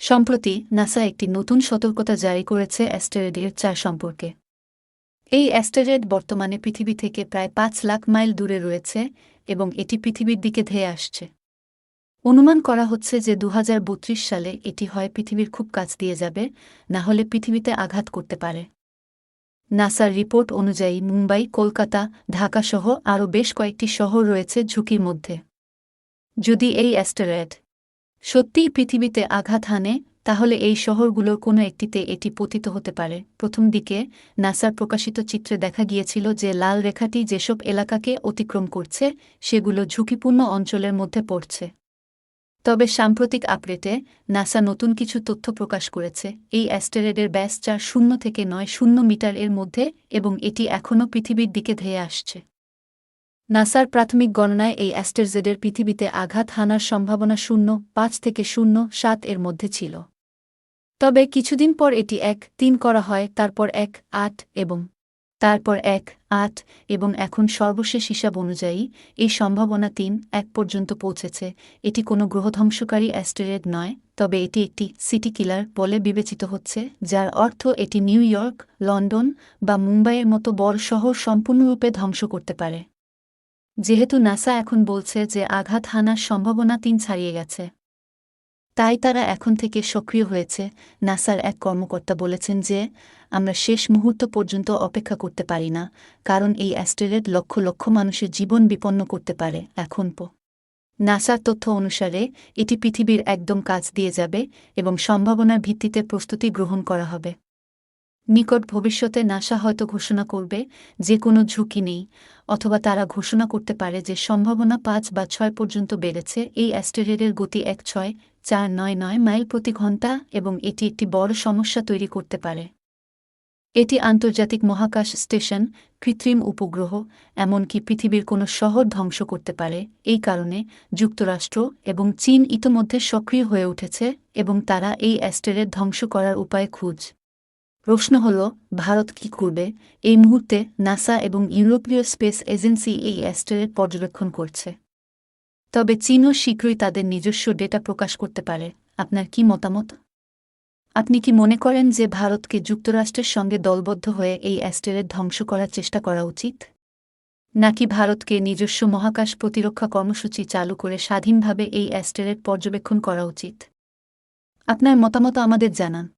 সম্প্রতি নাসা একটি নতুন সতর্কতা জারি করেছে অ্যাস্টেরয়েডের চার সম্পর্কে। এই অ্যাস্টেরয়েড বর্তমানে পৃথিবী থেকে প্রায় পাঁচ লাখ মাইল দূরে রয়েছে এবং এটি পৃথিবীর দিকে ধেয়ে আসছে। অনুমান করা হচ্ছে যে দু হাজার বত্রিশ সালে এটি হয় পৃথিবীর খুব কাছ দিয়ে যাবে, না হলে পৃথিবীতে আঘাত করতে পারে। নাসার রিপোর্ট অনুযায়ী মুম্বাই, কলকাতা ঢাকাসহ আরও বেশ কয়েকটি শহর রয়েছে ঝুঁকির মধ্যে। যদি এই অ্যাস্টেরয়েড সত্যিই পৃথিবীতে আঘাত হানে, তাহলে এই শহরগুলোর কোনো একটিতে এটি পতিত হতে পারে। প্রথম দিকে নাসার প্রকাশিত চিত্রে দেখা গিয়েছিল যে লাল রেখাটি যেসব এলাকাকে অতিক্রম করছে, সেগুলো ঝুঁকিপূর্ণ অঞ্চলের মধ্যে পড়ছে। তবে সাম্প্রতিক আপডেটে নাসা নতুন কিছু তথ্য প্রকাশ করেছে। এই অ্যাস্টেরয়েডের ব্যাস চার শূন্য থেকে নয় শূন্য মিটার এর মধ্যে এবং এটি এখনও পৃথিবীর দিকে ধেয়ে আসছে। নাসার প্রাথমিক গণনায় এই অ্যাস্টেরজেডের পৃথিবীতে আঘাত হানার সম্ভাবনা শূন্য, পাঁচ থেকে শূন্য, সাত এর মধ্যে ছিল। তবে কিছুদিন পর এটি এক, তিন করা হয়, তারপর এক, আট এবং তারপর এক, আট এবং এখন সর্বশেষ হিসাব অনুযায়ী এই সম্ভাবনা তিন, এক পর্যন্ত পৌঁছেছে। এটি কোনো গ্রহধ্বংসকারী অ্যাস্টেরয়েড নয়, তবে এটি একটি সিটি কিলার বলে বিবেচিত হচ্ছে, যার অর্থ এটি নিউ ইয়র্ক, লন্ডন বা মুম্বাইয়ের মতো বড় শহর সম্পূর্ণরূপে ধ্বংস করতে পারে। যেহেতু নাসা এখন বলছে যে আঘাত হানার সম্ভাবনা তিন ছাড়িয়ে গেছে। তাই তারা এখন থেকে সক্রিয় হয়েছে, নাসার এক কর্মকর্তা বলেছেন যে, আমরা শেষ মুহূর্ত পর্যন্ত অপেক্ষা করতে পারি না, কারণ এই অ্যাস্টেরয়েড লক্ষ লক্ষ মানুষের জীবন বিপন্ন করতে পারে, এখন পো। নাসার তথ্য অনুসারে, এটি পৃথিবীর একদম কাজ দিয়ে যাবে এবং সম্ভাবনার ভিত্তিতে প্রস্তুতি গ্রহণ করা হবে। নিকট ভবিষ্যতে নাসা হয়তো ঘোষণা করবে যে কোনো ঝুঁকি নেই, অথবা তারা ঘোষণা করতে পারে যে সম্ভাবনা পাঁচ বা ছয় পর্যন্ত বেড়েছে। এই অ্যাস্টেরয়েডের গতি এক ছয় চার নয় নয় মাইল প্রতি ঘণ্টা এবং এটি একটি বড় সমস্যা তৈরি করতে পারে। এটি আন্তর্জাতিক মহাকাশ স্টেশন, কৃত্রিম উপগ্রহ, এমনকি পৃথিবীর কোনো শহর ধ্বংস করতে পারে। এই কারণে যুক্তরাষ্ট্র এবং চীন ইতোমধ্যে সক্রিয় হয়ে উঠেছে এবং তারা এই অ্যাস্টেরের ধ্বংস করার উপায় খুঁজ। প্রশ্ন হল, ভারত কি করবে? এই মুহূর্তে নাসা এবং ইউরোপীয় স্পেস এজেন্সি এই অ্যাস্টেরয়েড পর্যবেক্ষণ করছে। তবে চীনও শীঘ্রই তাদের নিজস্ব ডেটা প্রকাশ করতে পারে। আপনার কি মতামত? আপনি কি মনে করেন যে ভারতকে যুক্তরাষ্ট্রের সঙ্গে দলবদ্ধ হয়ে এই অ্যাস্টেরয়েড ধ্বংস করার চেষ্টা করা উচিত? নাকি ভারতকে নিজস্ব মহাকাশ প্রতিরক্ষা কর্মসূচি চালু করে স্বাধীনভাবে এই অ্যাস্টেরয়েড পর্যবেক্ষণ করা উচিত? আপনার মতামত আমাদের জানান।